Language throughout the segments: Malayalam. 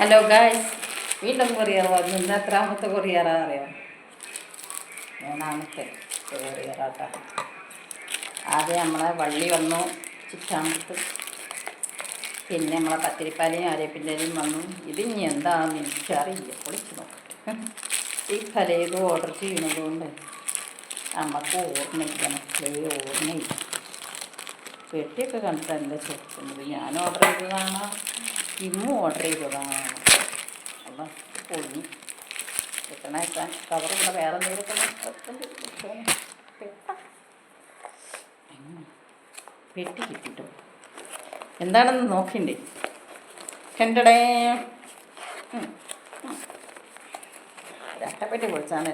ഹലോ ഗായ്സ് വീണ്ടും കൊറിയർ വന്നു. ഇന്ന് എത്രാമത്തെ കൊറിയറാ അറിയാം? മൂന്നാമത്തെ കൊറിയറാട്ടാ ആദ്യം നമ്മളെ വള്ളി വന്നു ചിറ്റാമ്പത്ത്. പിന്നെ നമ്മളെ പത്തിരിപ്പാലയും ആരേപ്പിന്റെയും വന്നു. ഇത് ഇനി എന്താണെന്ന് എനിക്കറിയില്ല. പൊളിച്ച് നോക്കട്ടെ. ഈ പലത് ഓർഡർ ചെയ്യുന്നത് കൊണ്ട് നമുക്ക് ഓർമ്മയില്ല. മക്കളെ ഓർമ്മയില്ല. പെട്ടിയൊക്കെ കണ്ടിട്ട് ചേർക്കുന്നത് ഞാൻ ഓർഡർ ചെയ്തതാണ്. ഇന്നും ഓർഡർ ചെയ്തതാണ്. അല്ല പൊളിഞ്ഞു. കിട്ടണേക്കാൻ കവർ ഇവിടെ വേറെ എന്തെങ്കിലും പെട്ട കിട്ടിട്ടോ. എന്താണെന്ന് നോക്കണ്ടേ കണ്ടടേ. രട്ടപ്പെട്ടി പൊളിച്ചാണ്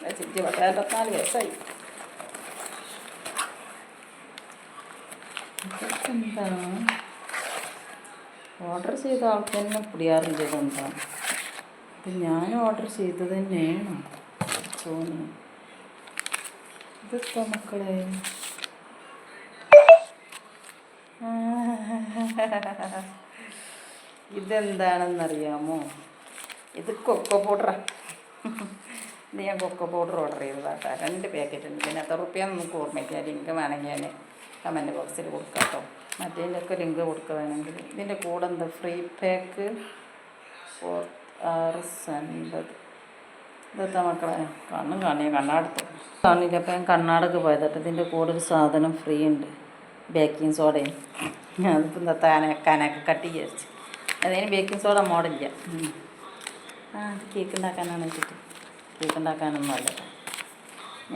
ചുറ്റി ചിറ്റി പത്ത് ഇരുപത്തിനാല് വയസ്സായി. എന്താ ഓർഡർ ചെയ്ത ആൾക്ക് തന്നെ പിടിയാറും എന്താണ് ഇത് ഞാൻ ഓർഡർ ചെയ്തത് തന്നെയാണ്. തോന്നുന്നു ഇതൊക്കെ മക്കളെ. ഇതെന്താണെന്നറിയാമോ? ഇത് കൊക്കോ പൗഡറാ. ഇത് ഞാൻ കൊക്കോ പൗഡർ ഓർഡർ ചെയ്തതാട്ടോ രണ്ട് പാക്കറ്റ് ഉണ്ട്. പിന്നെ എത്ര റുപ്യ നമുക്ക് ഓർമ്മിക്കാം ലിങ്ക് വേണമെങ്കിൽ ഞാൻ കമന്റ് ബോക്സിൽ കൊടുക്കാം കേട്ടോ മറ്റേതിന്റെയൊക്കെ ലിങ്ക് കൊടുക്കുകയാണെങ്കിൽ ഇതിന്റെ കൂടെ എന്താ? ഫ്രീ പാക്ക് ഫോർ ആറ് അൻപത് ഇതെത്താ മക്കളെ? കണ്ണും കാണിയ കണ്ണാടത്ത്. കാണില്ല അപ്പം ഞാൻ കണ്ണാടൊക്കെ പോയതട്ടെ ഇതിന്റെ കൂടെ ഒരു സാധനം ഫ്രീ ഉണ്ട്. ബേക്കിംഗ് സോഡയും അതിപ്പോൾ എന്താ താനക്കാനൊക്കെ കട്ടി വിചാരിച്ച്. അതിന് ബേക്കിംഗ് സോഡ മോഡില്ല ആ കേക്ക് ഉണ്ടാക്കാനാണ് വെച്ചിട്ട്. കേക്ക് ഉണ്ടാക്കാനൊന്നും അല്ല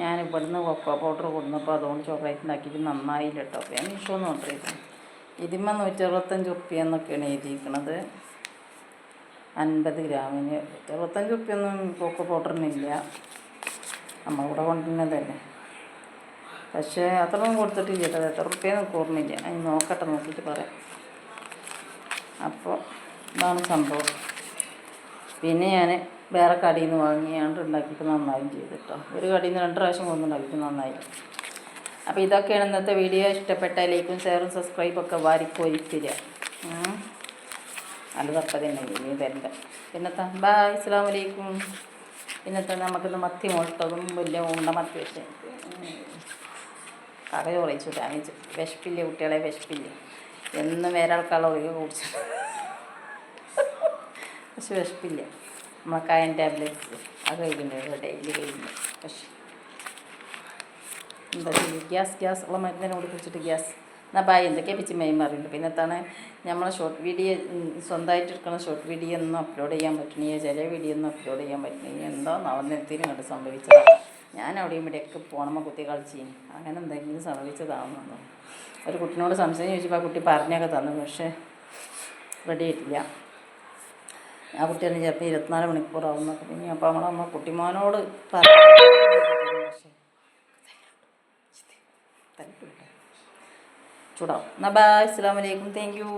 ഞാൻ ഇവിടുന്ന് കൊക്കോ പൗഡർ കൊടുന്നപ്പോൾ അതുകൊണ്ട് ചോക്ലേറ്റ് ഉണ്ടാക്കിയിട്ട് നന്നായില്ല കേട്ടോ ഞാൻ മീഷോന്ന് ഓർഡർ ചെയ്തു. ഇതിന്മേൽ നൂറ്ററുപത്തഞ്ച് ഉറുപ്പ്യ എന്നൊക്കെയാണ് എഴുതിയിരിക്കണത്. അൻപത് ഗ്രാമിന് നൂറ്ററുപത്തഞ്ച് ഉപ്പിയൊന്നും കൊക്കോ പൗഡറിനില്ല നമ്മളിവിടെ കൊണ്ടുവരുന്നതല്ലേ. പക്ഷേ അത്രയൊന്നും കൊടുത്തിട്ടില്ല കേട്ടോ. എത്ര ഉപ്പിയെന്ന് ഓർമ്മയില്ല. അതിന് നോക്കട്ടെ നോക്കിയിട്ട് പറയാം. അപ്പോൾ ഇതാണ് സംഭവം. പിന്നെ ഞാൻ വേറെ കടയിൽ നിന്ന് വാങ്ങിയാണ്ട് ഉണ്ടാക്കിയിട്ട് നന്നായും ചെയ്തു കേട്ടോ. ഒരു കടയിൽ നിന്ന് രണ്ട് പ്രാവശ്യം കൊണ്ട് ഉണ്ടാക്കിയിട്ട് നന്നായി. അപ്പോൾ ഇതൊക്കെയാണ് ഇന്നത്തെ വീഡിയോ. ഇഷ്ടപ്പെട്ട ലൈക്കും ഷെയറും സബ്സ്ക്രൈബും ഒക്കെ വാരിക്കോരിക്കുക അത് തപ്പത് തന്നെ. ഇനി തരണ്ട പിന്നത്തെ ബായ് അസ്സാം വലൈക്കും പിന്നത്തെ നമുക്കിന്ന് മത്തി മുട്ടതും വലിയ ഉണ്ട മത്തി വെച്ച്. കട ഉറച്ചു ഡാമേജ് വിശപ്പില്ലേ കുട്ടികളെ? വിശപ്പില്ലേ? എന്നും വേറെ ആൾക്കാരുടെ ഒഴികെ കുടിച്ചു. പക്ഷെ വിശപ്പില്ല. നമ്മളെ കായൻ ടാബ്ലറ്റ്സ് അത് കഴിക്കുന്നുണ്ട് ഡെയിലി കഴിക്കുന്നു പക്ഷെ എന്താ ചെയ്യുക ഗ്യാസ് ഗ്യാസ് ഉള്ള മരുന്നിനെ കൂടി കുടിച്ചിട്ട് ഗ്യാസ്. എന്നാൽ ബായ് എന്തൊക്കെയാണ് പിച്ചി മെയിൻ പറയുന്നുണ്ട് പിന്നെ എത്താണ് നമ്മളെ ഷോർട്ട് വീഡിയോ സ്വന്തമായിട്ട് എടുക്കുന്ന ഷോർട്ട് വീഡിയോ ഒന്നും അപ്ലോഡ് ചെയ്യാൻ പറ്റണില്ല. ചെറിയ വീഡിയോ ഒന്നും അപ്ലോഡ് ചെയ്യാൻ പറ്റണില്ല. എന്തോ നവനിരത്തിനും കണ്ട് സംഭവിച്ചതാണ് ഞാൻ അവിടെയും ഇവിടെയൊക്കെ പോണമ്മ കുത്തി കളിച്ചീനി. അങ്ങനെ എന്തെങ്കിലും സംഭവിച്ചതാണെന്നു ഒരു കുട്ടിനോട് സംശയം ചോദിച്ചപ്പോൾ ആ കുട്ടി പറഞ്ഞൊക്കെ തന്നു. പക്ഷേ റെഡി ആയിട്ടില്ല. ആ കുട്ടിയാണ് ചിലപ്പോൾ ഇരുപത്തിനാല് മണിക്കൂറാവും എന്നൊക്കെ പിന്നെ അപ്പോൾ നമ്മളമ്മ കുട്ടിമോനോട് പറഞ്ഞു ചൂടാവും എന്നാൽ ബായ് അസ്സാം വലൈക്കും താങ്ക് യു